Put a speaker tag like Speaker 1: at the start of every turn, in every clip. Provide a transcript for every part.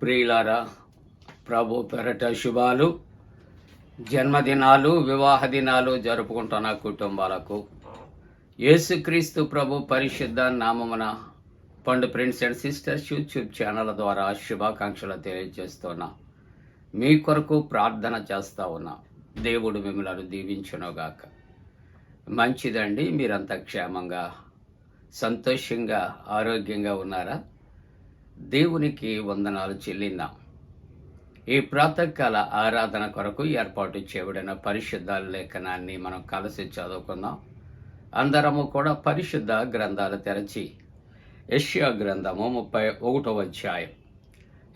Speaker 1: ప్రియులారా ప్రభు పెరట శుభాలు. జన్మదినాలు వివాహ దినాలు జరుపుకుంటున్న కుటుంబాలకు. యేసుక్రీస్తు ప్రభు పరిశుద్ధ నామమున పండు friends and sisters YouTube channel ద్వారా శుభాకాంక్షలు తెలియజేస్తున్నా. మీ కొరకు ప్రార్థన చేస్తూ ఉన్నా. దేవుడు మిమ్మల్ని దీవించునుగాక. మంచిదండి మీరంతా క్షేమంగా సంతోషంగా ఆరోగ్యంగా ఉన్నారా? దేవునికి వందనాలు చెల్లిందాం. ఈ ప్రాతకాల ఆరాధన కొరకు ఏర్పాటు చేయబడిన పరిశుద్ధ లేఖనాన్ని మనం కలిసి చదువుకుందాం. అందరము కూడా పరిశుద్ధ గ్రంథాలు తెరచి యష్యా గ్రంథము ముప్పై ఒకటవ అధ్యాయం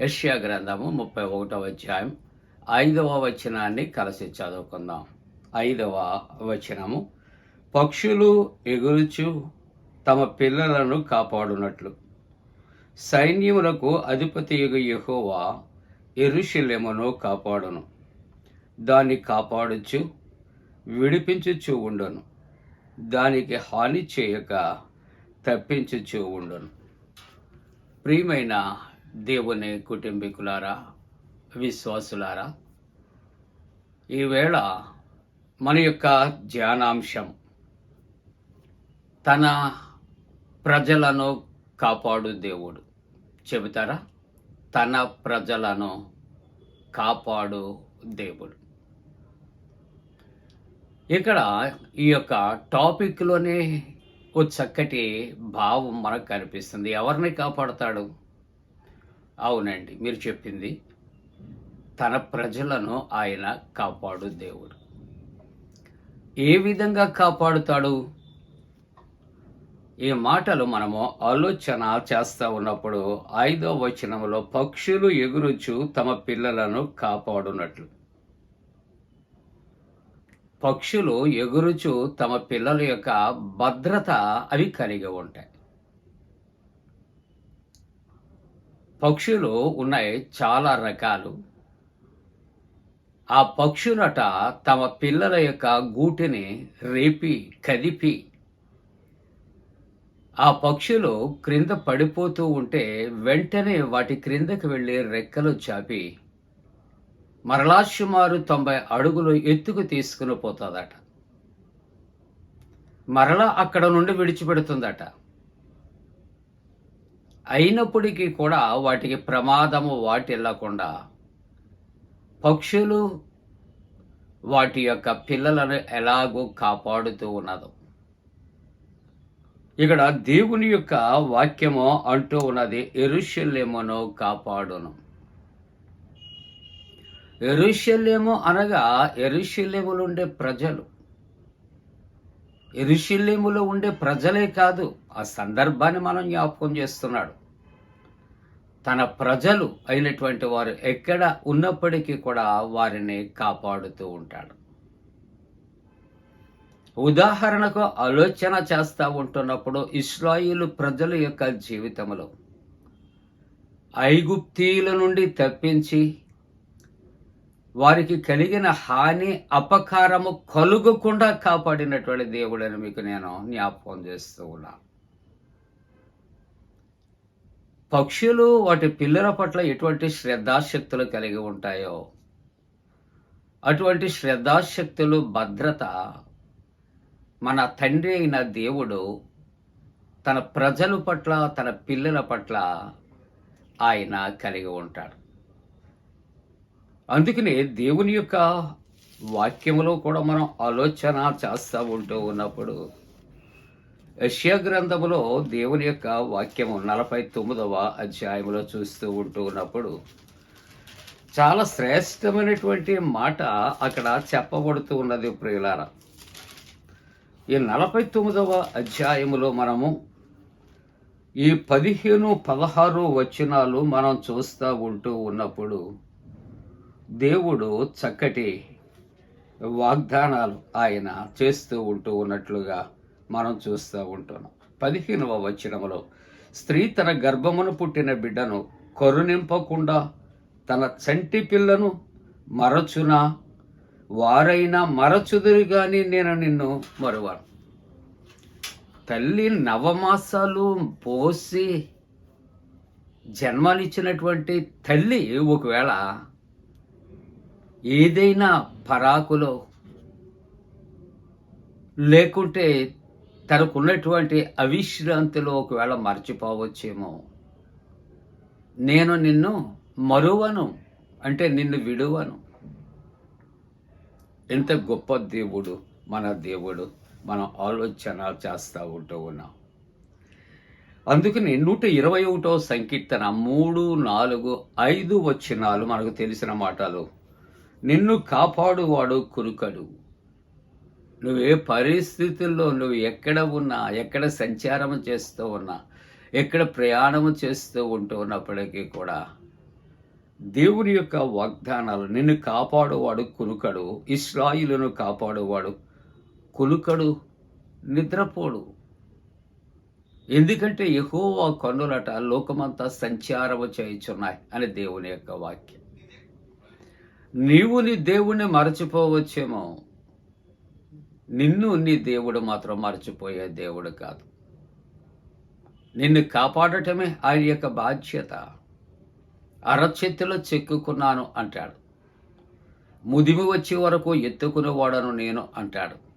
Speaker 1: యష్యా గ్రంథము ముప్పై ఒకటవ అధ్యాయం ఐదవ వచనాన్ని కలిసి చదువుకుందాం. ఐదవ వచనము పక్షులు ఎగురుచు తమ పిల్లలను కాపాడునట్లు. సైన్యములకు అధిపతి ఎహోవా ఎరుషిలేమను కాపాడును. దాన్ని కాపాడుచు విడిపించుచు ఉండను. దానికి హాని చేయక తప్పించుచు ఉండను. ప్రియమైన దేవుని కుటుంబీకులారా విశ్వాసులారా ఈవేళ మన యొక్క ధ్యానాంశం తన ప్రజలను కాపాడు దేవుడు. చెబుతారా? తన ప్రజలను కాపాడు దేవుడు. ఇక్కడ ఈ యొక్క టాపిక్లోనే
Speaker 2: ఓ చక్కటి భావం మనకు కనిపిస్తుంది. ఎవరిని కాపాడుతాడు? అవునండి మీరు చెప్పింది. తన ప్రజలను ఆయన కాపాడు దేవుడు. ఏ విధంగా కాపాడుతాడు? ఈ మాటలు మనము ఆలోచన చేస్తూ ఉన్నప్పుడు ఐదో వచనంలో పక్షులు ఎగురుచు తమ పిల్లలను కాపాడునట్లు. పక్షులు ఎగురుచు తమ పిల్లల యొక్క భద్రత అవి కలిగి ఉంటాయి. పక్షులు ఉన్నాయి చాలా రకాలు. ఆ పక్షులట తమ పిల్లల యొక్క గూటిని రేపి కదిపి ఆ పక్షులు క్రింద పడిపోతూ ఉంటే వెంటనే వాటి క్రిందకి వెళ్ళి రెక్కలు చాపి మరలా సుమారు తొంభై అడుగులు ఎత్తుకు తీసుకుని పోతుందట. మరలా అక్కడ నుండి విడిచిపెడుతుందట. అయినప్పటికీ కూడా వాటికి ప్రమాదము వాటిల్లకుండా పక్షులు వాటి యొక్క పిల్లలను ఎలాగో కాపాడుతూ ఉన్నదో. ఇక్కడ దేవుని యొక్క వాక్యము అంటూ ఉన్నది ఎరుషల్యమును కాపాడును. ఎరుషల్యము అనగా ఎరుషల్యములు ఉండే ప్రజలు. ఎరుషల్యములో ఉండే ప్రజలే కాదు ఆ సందర్భాన్ని మనం జ్ఞాపకం చేస్తున్నాడు. తన ప్రజలు అయినటువంటి వారు ఎక్కడ ఉన్నప్పటికీ కూడా వారిని కాపాడుతూ ఉంటాడు. ఉదాహరణకు ఆలోచన చేస్తూ ఉంటున్నప్పుడు ఇస్రాయిలు ప్రజల యొక్క జీవితంలో ఐగుప్తీయుల నుండి తప్పించి వారికి కలిగిన హాని అపకారము కలుగకుండా కాపాడినటువంటి దేవుడని మీకు నేను జ్ఞాపకం చేస్తూ ఉన్నా. పక్షులు వాటి పిల్లల పట్ల ఎటువంటి శ్రద్ధాశక్తులు కలిగి ఉంటాయో అటువంటి శ్రద్ధాశక్తులు భద్రత మన తండ్రి అయిన దేవుడు తన ప్రజల పట్ల తన పిల్లల పట్ల ఆయన కలిగి ఉంటాడు. అందుకనే దేవుని యొక్క వాక్యములో కూడా మనం ఆలోచన చేస్తూ ఉంటూ ఉన్నప్పుడు యష్యా గ్రంథములో దేవుని యొక్క వాక్యము నలభై తొమ్మిదవ అధ్యాయంలో చూస్తూ ఉంటూ ఉన్నప్పుడు చాలా శ్రేష్టమైనటువంటి మాట అక్కడ చెప్పబడుతూ ఉన్నది ప్రియులారా. ఈ నలభై తొమ్మిదవ అధ్యాయములో మనము ఈ పదిహేను పదహారు వచనాలు మనం చూస్తూ ఉంటూ ఉన్నప్పుడు దేవుడు చక్కటి వాగ్దానాలు ఆయన చేస్తూ ఉంటూ ఉన్నట్లుగా మనం చూస్తూ ఉంటున్నాం. పదిహేనవ వచనములో స్త్రీ తన గర్భమును పుట్టిన బిడ్డను కరుణింపకుండా తన చంటి పిల్లను మరచునా? వారైనా మరచుదురు గాని నేను నిన్ను మరువాను. తల్లి నవమాసాలు పోసి జన్మనిచ్చినటువంటి తల్లి ఒకవేళ ఏదైనా పరాకులో లేకుంటే తనకున్నటువంటి అవిశ్రాంతిలో ఒకవేళ మర్చిపోవచ్చేమో. నేను నిన్ను మరువను అంటే నిన్ను విడువను. ఎంత గొప్ప దేవుడు మన దేవుడు మనం ఆలోచన చేస్తూ ఉంటూ ఉన్నాం. అందుకని నూట ఇరవై ఒకటో సంకీర్తన మూడు నాలుగు ఐదు వచ్చినాలు మనకు తెలిసిన మాటలు. నిన్ను కాపాడువాడు కురుకడు. నువ్వు ఏ పరిస్థితుల్లో నువ్వు ఎక్కడ ఉన్నా ఎక్కడ సంచారం చేస్తూ ఉన్నా ఎక్కడ ప్రయాణం చేస్తూ ఉంటూ ఉన్నప్పటికీ కూడా దేవుని యొక్క వాగ్దానాలు నిన్ను కాపాడువాడు కునుకడు ఇస్రాయిలను కాపాడువాడు కునుకడు నిద్రపోడు. ఎందుకంటే యెహోవా కన్నులట లోకమంతా సంచారము చేయుచున్నాయి అని దేవుని యొక్క వాక్యం. నీవు నీ దేవుణ్ణి మరచిపోవచ్చేమో. నిన్ను నీ దేవుడు మాత్రం మరచిపోయే దేవుడు కాదు. నిన్ను కాపాడటమే ఆయన యొక్క బాధ్యత. అరచేతిలో చెక్కుకున్నాను అంటాడు. ముదిమి వచ్చే వరకు ఎత్తుకునేవాడను నేను అంటాడు.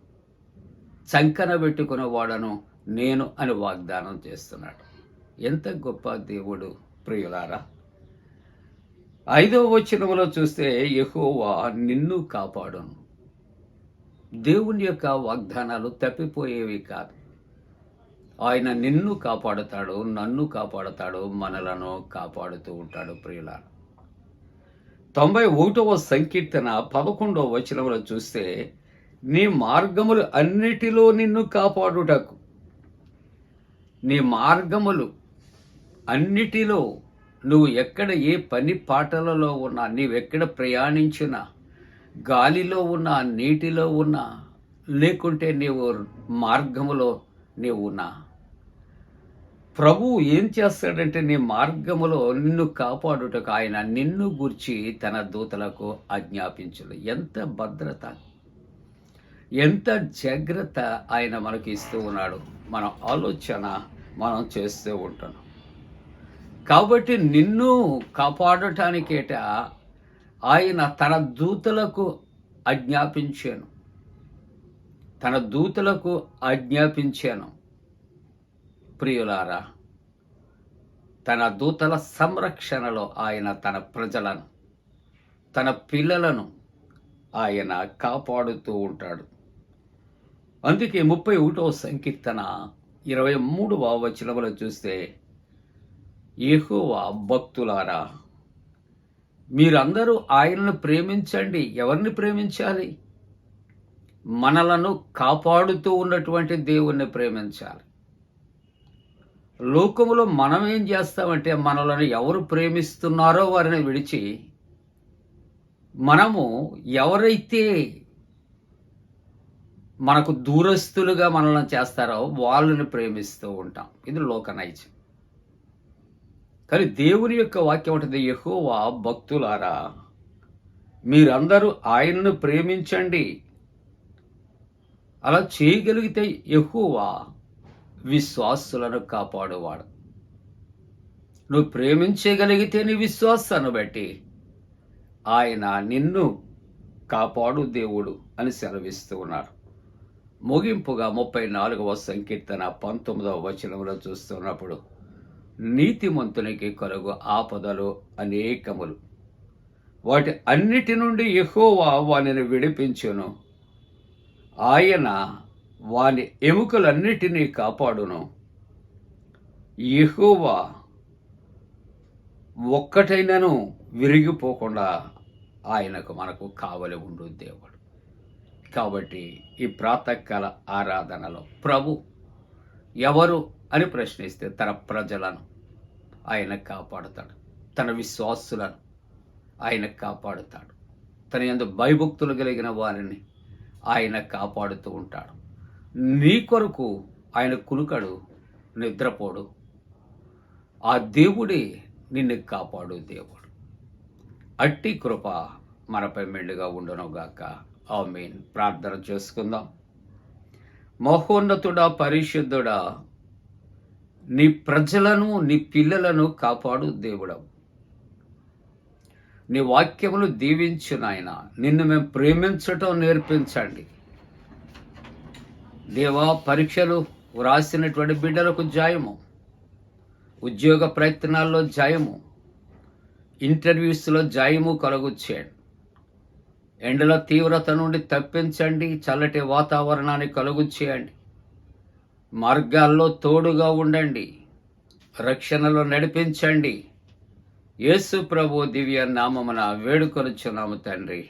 Speaker 2: చంకన పెట్టుకునేవాడను నేను అని వాగ్దానం చేస్తున్నాడు. ఎంత గొప్ప దేవుడు ప్రియులారా. ఐదవ వచనంలో చూస్తే యహోవా నిన్ను కాపాడును. దేవుని యొక్క వాగ్దానాలు తప్పిపోయేవి కాదు. ఆయన నిన్ను కాపాడుతాడు నన్ను కాపాడుతాడు మనలను కాపాడుతూ ఉంటాడు ప్రియుల. తొంభై ఒకటవ సంకీర్తన పదకొండవ వచనంలో చూస్తే నీ మార్గములు అన్నిటిలో నిన్ను కాపాడుటకు. నీ మార్గములు అన్నిటిలో నువ్వు ఎక్కడ ఏ పని పాటలలో ఉన్నా నీవెక్కడ ప్రయాణించినా గాలిలో ఉన్నా నీటిలో ఉన్నా లేకుంటే నీవు మార్గములో నీవు ఉన్నా. ప్రభువు ఏం చేస్తాడంటే నీ మార్గములో నిన్ను కాపాడుటకు ఆయన నిన్ను గుర్చి తన దూతలకు ఆజ్ఞాపించడు ఎంత భద్రత ఎంత జాగ్రత్త ఆయన మనకి ఇస్తూ ఉన్నాడు. మన ఆలోచన మనం చేస్తూ ఉంటాం. కాబట్టి నిన్ను కాపాడటానికేట ఆయన తన దూతలకు ఆజ్ఞాపించాను. తన దూతలకు ఆజ్ఞాపించాను. ప్రియులారా తన దూతల సంరక్షణలో ఆయన తన ప్రజలను తన పిల్లలను ఆయన కాపాడుతూ ఉంటాడు. అందుకే ముప్పై ఒకటో సంకీర్తన ఇరవై మూడవ వచనములు చూస్తే యెహోవా భక్తులారా మీరందరూ ఆయనను ప్రేమించండి. ఎవరిని ప్రేమించాలి? మనలను కాపాడుతూ ఉన్నటువంటి దేవుణ్ణి ప్రేమించాలి. లోకములో మనం ఏం చేస్తామంటే మనలను ఎవరు ప్రేమిస్తున్నారో వారిని విడిచి మనము ఎవరైతే మనకు దూరస్తులుగా మనల్ని చేస్తారో వాళ్ళని ప్రేమిస్తూ ఉంటాం. ఇది లోకనైజం కానీ దేవుని యొక్క వాక్యం ఉంటుంది యెహోవా భక్తులారా మీరందరూ ఆయనను ప్రేమించండి. అలా చేయగలిగితే యెహోవా విశ్వాసులను కాపాడువాడు. నువ్వు ప్రేమించగలిగితే నీ విశ్వాసాన్ని బట్టి ఆయన నిన్ను కాపాడు దేవుడు అని సెలవిస్తూ ఉన్నారు. ముగింపుగా ముప్పై నాలుగవ సంకీర్తన పంతొమ్మిదవ వచనంలో చూస్తున్నప్పుడు నీతిమంతునికి కలుగు ఆపదలు అనేకములు. వాటి అన్నిటి నుండి ఎహోవా వానిని విడిపించును. ఆయన వాని ఎముకలన్నిటినీ కాపాడును. ఎహోవా ఒక్కటైనను విరిగిపోకుండా ఆయనకు మనకు కావలి ఉండు దేవుడు. కాబట్టి ఈ ప్రాతకాల ఆరాధనలో ప్రభు ఎవరు అని ప్రశ్నిస్తే తన ప్రజలను ఆయన కాపాడుతాడు. తన విశ్వాసులను ఆయన కాపాడుతాడు. తన ఎందు భయభక్తులు కలిగిన వారిని ఆయన కాపాడుతూ ఉంటాడు. నీ కొరకు ఆయన కునుకడు నిద్రపోడు. ఆ దేవుడే నిన్ను కాపాడు దేవుడు. అట్టి కృప మనపై మెండుగా ఉండనుగాక ఆ మీన్ ప్రార్థన చేసుకుందాం. మహోన్నతుడా పరిశుద్ధుడా నీ ప్రజలను నీ పిల్లలను కాపాడు దేవుడవు. నీ వాక్యములు దీవించు నాయన నిన్ను మేము ప్రేమించటం నేర్పించండి. దేవా పరీక్షలు వ్రాసినటువంటి బిడ్డలకు జాయము. ఉద్యోగ ప్రయత్నాల్లో జాయము. ఇంటర్వ్యూస్లో జాయము కలుగుచ్చేయండి ఎండల తీవ్రత నుండి తప్పించండి. చల్లటి వాతావరణాన్ని కలుగుచ్చేయండి మార్గాల్లో తోడుగా ఉండండి. రక్షణలో నడిపించండి. యేసు ప్రభు దివ్య నామమున వేడుకొనుచున్నాము తండ్రి.